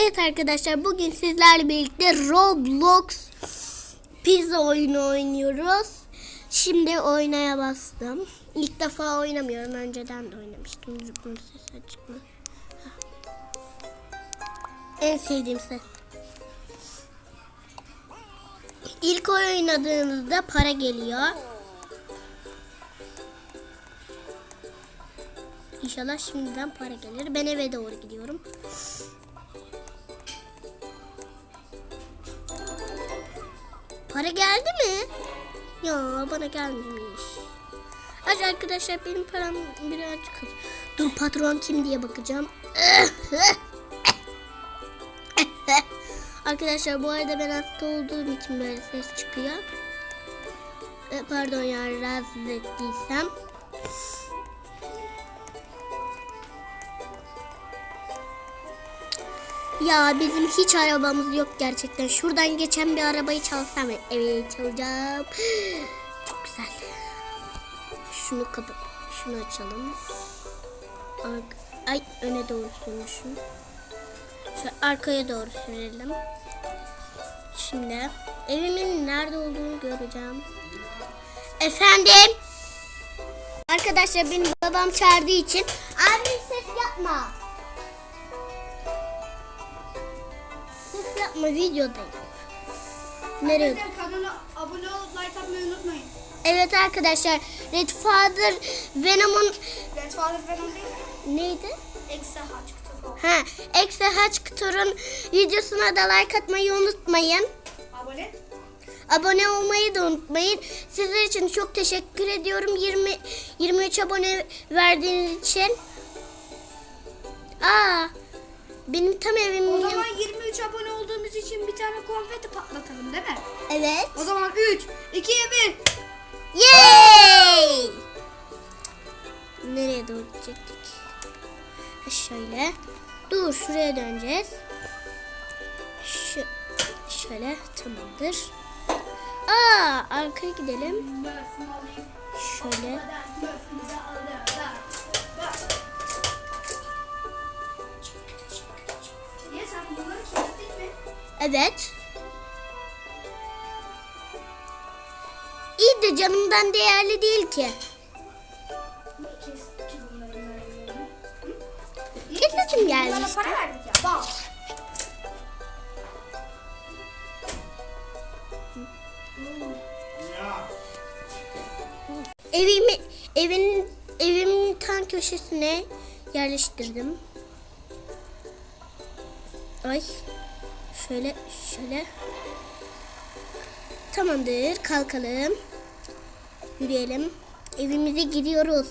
Evet arkadaşlar bugün sizlerle birlikte Roblox pizza oyunu oynuyoruz. Şimdi oynaya bastım. İlk defa oynamıyorum. Önceden de oynamıştım. Zıplım ses açık mı? Ha. En sevdiğim ses. İlk oynadığınızda para geliyor. İnşallah şimdiden para gelir. Ben eve doğru gidiyorum. Para geldi mi? Ya bana gelmemiş. Hadi arkadaşlar benim param birazcık az. Dur patron kim diye bakacağım. arkadaşlar bu arada ben hasta olduğum için böyle ses çıkıyor. E, Pardon ya rahatsız ettiysem. Ya bizim hiç arabamız yok gerçekten. Şuradan geçen bir arabayı çalsam. Evet çalacağım. Çok güzel. Şunu kapat. Şunu açalım. Ay öne doğru sürmüşüm. Şöyle arkaya doğru sürelim. Şimdi evimin nerede olduğunu göreceğim. Efendim? Arkadaşlar benim babam çağırdığı için abi ses yapma. Yapma videodayım. Nereye? Arkadaşlar kanala abone olup like atmayı unutmayın. Evet arkadaşlar Red Father Venom'un Red Father Venom değil mi? neydi? Haç kutu. Ha, Exe Hatchcock'un videosuna da like atmayı unutmayın. Abone. Abone olmayı da unutmayın. Sizler için çok teşekkür ediyorum. 20 23 abone verdiğiniz için. Aa, benim tam evimin O zaman 23 abone olduğumuz için bir tane konfeti patlatalım değil mi? Evet. O zaman 3, 2, 1. Yay! Nereye doğru gidecektik? Şöyle. Dur şuraya döneceğiz. Şu, şöyle tamamdır. Aa arkaya gidelim. Şöyle. Evet. İyi de canımdan değerli değil ki. Kesesim geldi işte. para verdik ya. Bak. Evimi evin evimin tam köşesine yerleştirdim. Ay. Şöyle şöyle. Tamamdır. Kalkalım. Yürüyelim. Evimize gidiyoruz.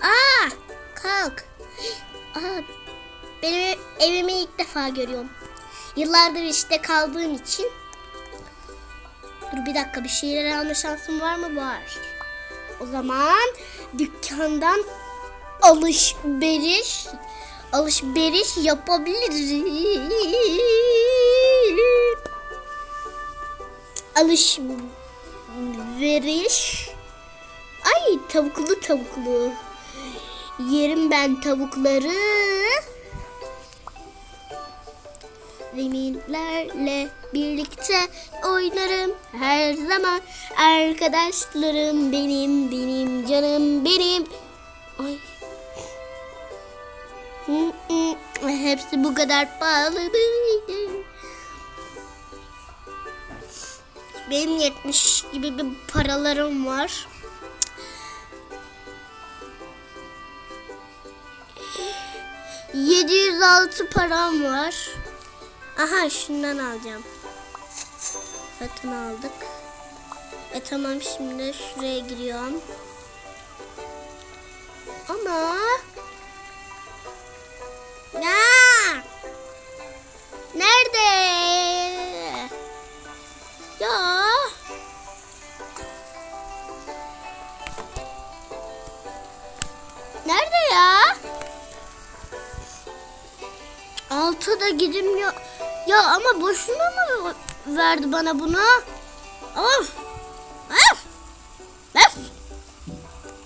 Aa! Kalk. Aa, benim evimi ilk defa görüyorum. Yıllardır işte kaldığım için Dur bir dakika bir şeyler alma şansım var mı? Var. O zaman dükkandan alışveriş alışveriş yapabiliriz. Alışveriş. Ay tavuklu tavuklu. Yerim ben tavukları. Zeminlerle birlikte oynarım her zaman. Arkadaşlarım benim, benim canım benim. Ay. Hepsi bu kadar pahalı? Benim 70 gibi bir paralarım var. ...706 param var. Aha şundan alacağım. Zaten aldık. E tamam şimdi şuraya giriyorum. Ama nerede? Ya nerede ya? Altıda gidemiyor. Ya ama boşuna mı verdi bana bunu? Of! Of! Of!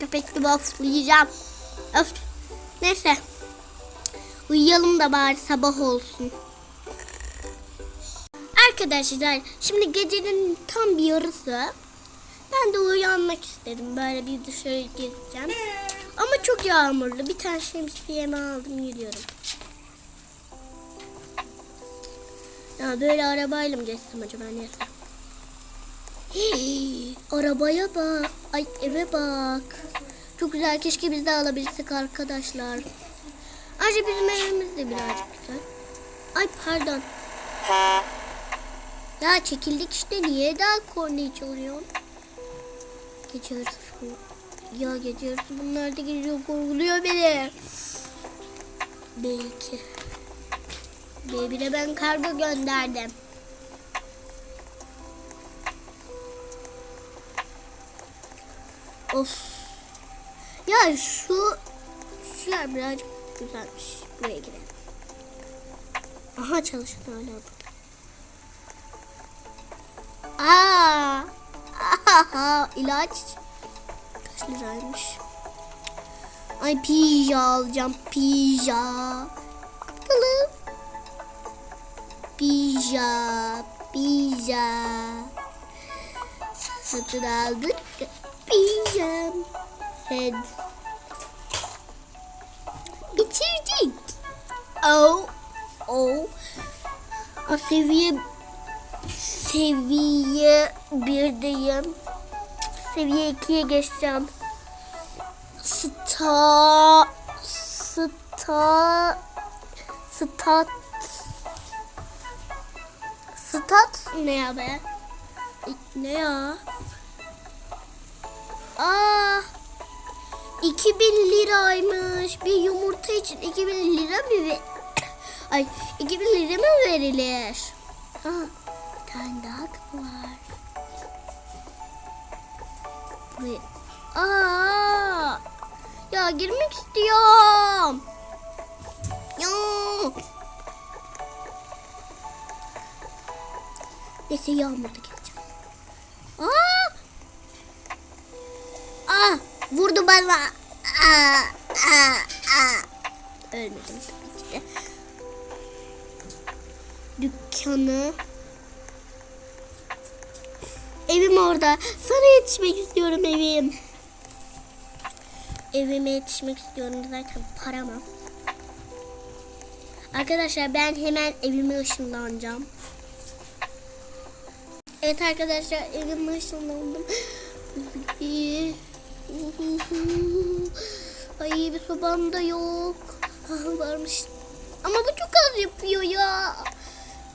Köpek gibi oflayacağım. Of! Neyse. Uyuyalım da bari sabah olsun. Arkadaşlar şimdi gecenin tam bir yarısı. Ben de uyanmak istedim. Böyle bir dışarı gezeceğim. Ama çok yağmurlu. Bir tane şemsiyemi aldım gidiyorum. Ya böyle arabayla mı geçsem acaba neyse. Hey, arabaya bak. Ay eve bak. Çok güzel. Keşke biz de alabilsek arkadaşlar. Ayrıca bizim evimiz de birazcık güzel. Ay pardon. Ya çekildik işte. Niye daha korneyi çalıyorsun? Gece yarısı. Ya gece yarısı bunlar da geliyor. Korkuluyor beni. Belki. Bebine ben kargo gönderdim. Of. Ya şu şu yer birazcık güzelmiş. Buraya girelim. Aha çalışan hala burada. Aa! Aha, ilaç. Kaç liraymış? Ay pija alacağım. Pija. Bakalım. Pija. Pija. Satın aldık. Pijam. Head. Bitirdik. Oh. Oh. O seviye seviye birdeyim. Seviye ikiye geçeceğim. Sta sta stat stat ne ya be? Ne ya? Aa 2000 liraymış. Bir yumurta için 2000 lira mı Ay 2000 lira mı verilir? Ha, daha kapı var. Buraya. Aa! Ya girmek istiyorum. Ya. Neyse yağmurda geleceğim. Aa! Aa! Vurdu bana. Aa! Aa! Aa! Ölmedim tabii ki de. Dükkanı. Evim orada. Sana yetişmek istiyorum evim. Evime yetişmek istiyorum zaten param yok. Arkadaşlar ben hemen evime ışınlanacağım. Evet arkadaşlar evime ışınlandım. Ay bir sobam da yok. Ah, varmış. Ama bu çok az yapıyor ya.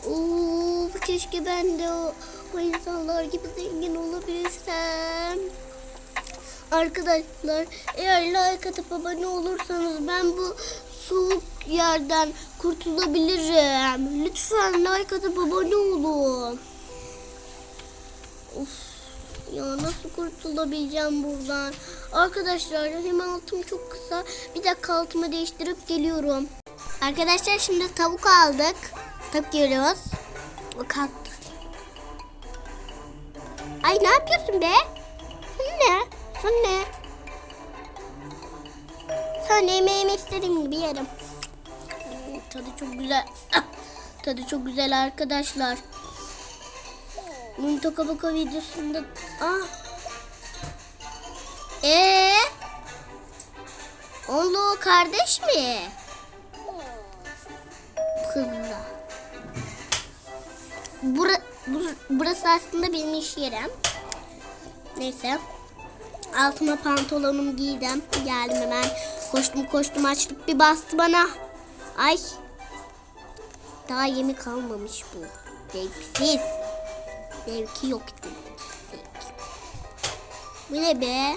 Of, keşke ben de o, o insanlar gibi zengin olabilsem. Arkadaşlar eğer like atıp abone olursanız ben bu soğuk yerden kurtulabilirim. Lütfen like atıp abone olun. Of ya nasıl kurtulabileceğim buradan? Arkadaşlar hem altım çok kısa. Bir dakika altımı değiştirip geliyorum. Arkadaşlar şimdi tavuk aldık. Tavuk yiyoruz. Kalktı. Ay ne yapıyorsun be? Sen ne? Sen ne? Sen yemeğimi istediğim gibi yerim. Hmm, Tadı çok güzel. Ah, Tadı çok güzel arkadaşlar. Bunun toka videosunda... Ah. Ee? Oğlu kardeş mi? Burası aslında benim iş yerim. Neyse. Altıma pantolonumu giydim. Geldim hemen. Koştum koştum açlık bir bastı bana. Ay. Daha yemi kalmamış bu. Zevksiz. Zevki yok demek. Zevk. Bu ne be?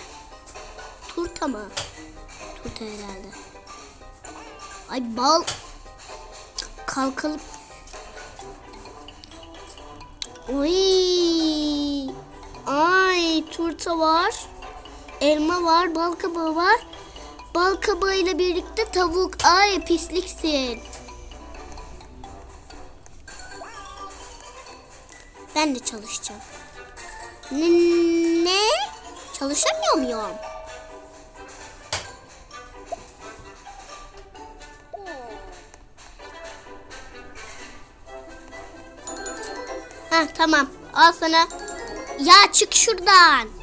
Turta mı? Turta herhalde. Ay bal. Kalkalım. Oy. Ay turta var. Elma var, bal kabağı var. Bal kabağıyla birlikte tavuk. Ay pisliksin. Ben de çalışacağım. Ne? Çalışamıyor muyum? Tamam. Al sana. Ya çık şuradan.